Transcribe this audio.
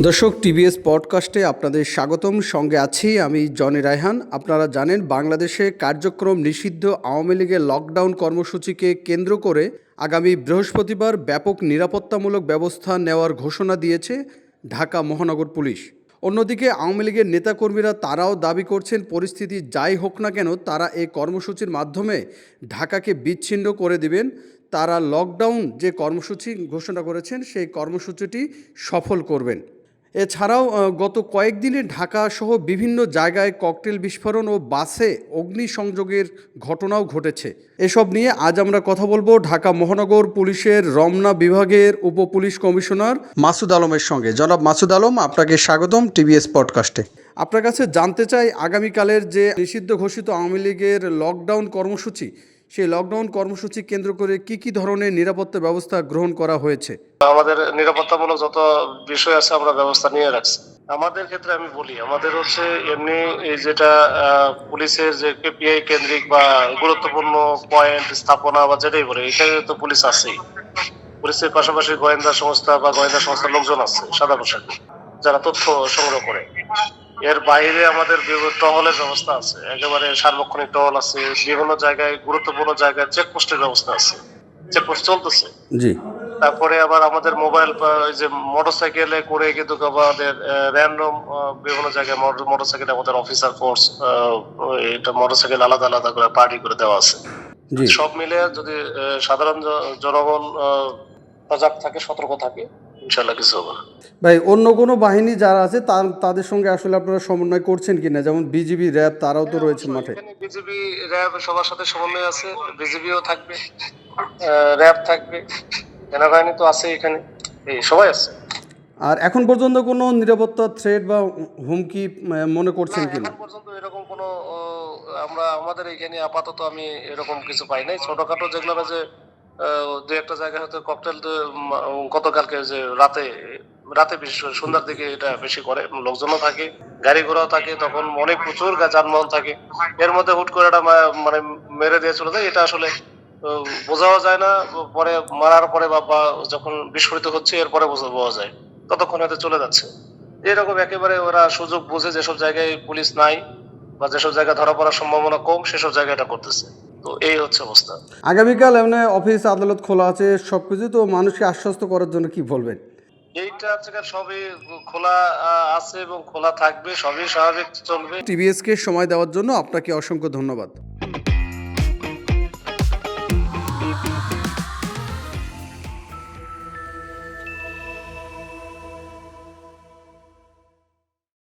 দর্শক, টিভিএস পডকাস্টে আপনাদের স্বাগতম। সঙ্গে আছি আমি জনি রায়হান। আপনারা জানেন, বাংলাদেশে কার্যক্রম নিষিদ্ধ আওয়ামী লীগের লকডাউন কর্মসূচিকে কেন্দ্র করে আগামী বৃহস্পতিবার ব্যাপক নিরাপত্তামূলক ব্যবস্থা নেওয়ার ঘোষণা দিয়েছে ঢাকা মহানগর পুলিশ। অন্যদিকে, আওয়ামী লীগের নেতাকর্মীরা তারাও দাবি করছেন, পরিস্থিতি যাই হোক না কেন, তারা এই কর্মসূচির মাধ্যমে ঢাকাকে বিচ্ছিন্ন করে দিবেন। তারা লকডাউন যে কর্মসূচি ঘোষণা করেছেন, সেই কর্মসূচিটি সফল করবেন। এছাড়াও গত কয়েকদিনে ঢাকা সহ বিভিন্ন জায়গায় ককটেল বিস্ফোরণ ও বাসে অগ্নিসংযোগের ঘটনাও ঘটেছে। এসব নিয়ে আজ আমরা কথা বলব ঢাকা মহানগর পুলিশের রমনা বিভাগের উপপুলিশ কমিশনার মাসুদ আলমের সঙ্গে। জনাব মাসুদ আলম, আপনাকে স্বাগতম টিভিএস পডকাস্টে। আপনার কাছে জানতে চাই, আগামীকালের যে নিষিদ্ধ ঘোষিত আওয়ামী লীগের লকডাউন কর্মসূচি সেই লকডাউন কর্মসূচি কেন্দ্র করে কি কি ধরনের নিরাপত্তা ব্যবস্থা গ্রহণ করা হয়েছে? আমাদের নিরাপত্তামূলক যত বিষয় আছে আমরা ব্যবস্থা নিয়ে রাখছি। আমাদের ক্ষেত্রে আমি বলি, আমাদের হচ্ছে এমনি এই যেটা পুলিশের যে কেপিআই কেন্দ্রিক বা গুরুত্বপূর্ণ পয়েন্ট স্থাপনা বা যেটাই বলে এখানে তো পুলিশ আছেই। পুলিশের পাশাপাশি গোয়েন্দা সংস্থা বা গোয়েন্দা সংস্থার লোকজন আছে, সাদা পোশাকে। যারা তথ্য সংগ্রহ করে। এর বাইরে আমাদের টহলের ব্যবস্থা আছে। একেবারে সার্বক্ষণিক টহল আছে বিভিন্ন জায়গায় গুরুত্বপূর্ণ জায়গায় চেকপোস্টের ব্যবস্থা আছে। চেকপোস্ট চলতেছে। জি। তারপরে আবার আমাদের মোবাইল যে মোটরসাইকেলে করে কিন্তু আমাদের র্যান্ডম বিভিন্ন জায়গায় মোটরসাইকেলে আমাদের অফিসার ফোর্স এটা মোটরসাইকেল আলাদা আলাদা করে পার্টি করে দেওয়া আছে। সব মিলে যদি সাধারণ জনগণ সজাগ থাকে সতর্ক থাকে ইনশাল্লাহ কিছু হবে না। ভাই অন্য কোনো বাহিনী যারা আছে তার তাদের সঙ্গে আসলে আপনারা সমন্বয় করছেন কিনা? যেমন বিজিবি র্যাব তারাও তো রয়েছে মাঠে। এখানে বিজেপি র্যাব সবার সাথে সমন্বয় আছে বিজেপিও থাকবে র্যাব থাকবে সেনাবাহিনী তো আছে এখানে। এই সবাই আছে। আর এখন পর্যন্ত কোনো নিরাপত্তা থ্রেট বা হুমকি মনে করছেন কিনা? এখন পর্যন্ত এরকম কোনো আমরা আমাদের এখানে আপাতত আমি এরকম কিছু পাই নাই। ছোটখাটো যেগুলো যে দু একটা জায়গায় হয়তো ককটেল গতকালকে যে রাতে রাতে বিশেষ করে সন্ধ্যার দিকে এটা বেশি করে, লোকজনও থাকে, গাড়ি ঘোড়াও থাকে, তখন অনেক প্রচুর যানবাহন থাকে। এর মধ্যে হুট করে এটা মানে মেরে দিয়ে চলে যায় এটা আসলে বোঝাও যায় না, পরে মারার পরে বা যখন বিস্ফোরিত হচ্ছে, এরপরে বোঝা বোঝা যায়। ততক্ষণ হয়তো চলে যাচ্ছে। এরকম একেবারে ওরা সুযোগ বুঝে যেসব জায়গায় পুলিশ নাই, বা যেসব জায়গায় ধরা পড়ার সম্ভাবনা কম, সেসব জায়গায় এটা করতেছে। তো এই হচ্ছে অবস্থা। আগামীকাল এমনি অফিস আদালত খোলা আছে সব কিছু তো মানুষকে আশ্বস্ত করার জন্য কি বলবেন? এইটা থেকে সবই খোলা আছে এবং খোলা থাকবে সবই স্বাভাবিক চলবে। টিভিএসকে সময় দেওয়ার জন্য আপনাকে অসংখ্য ধন্যবাদ।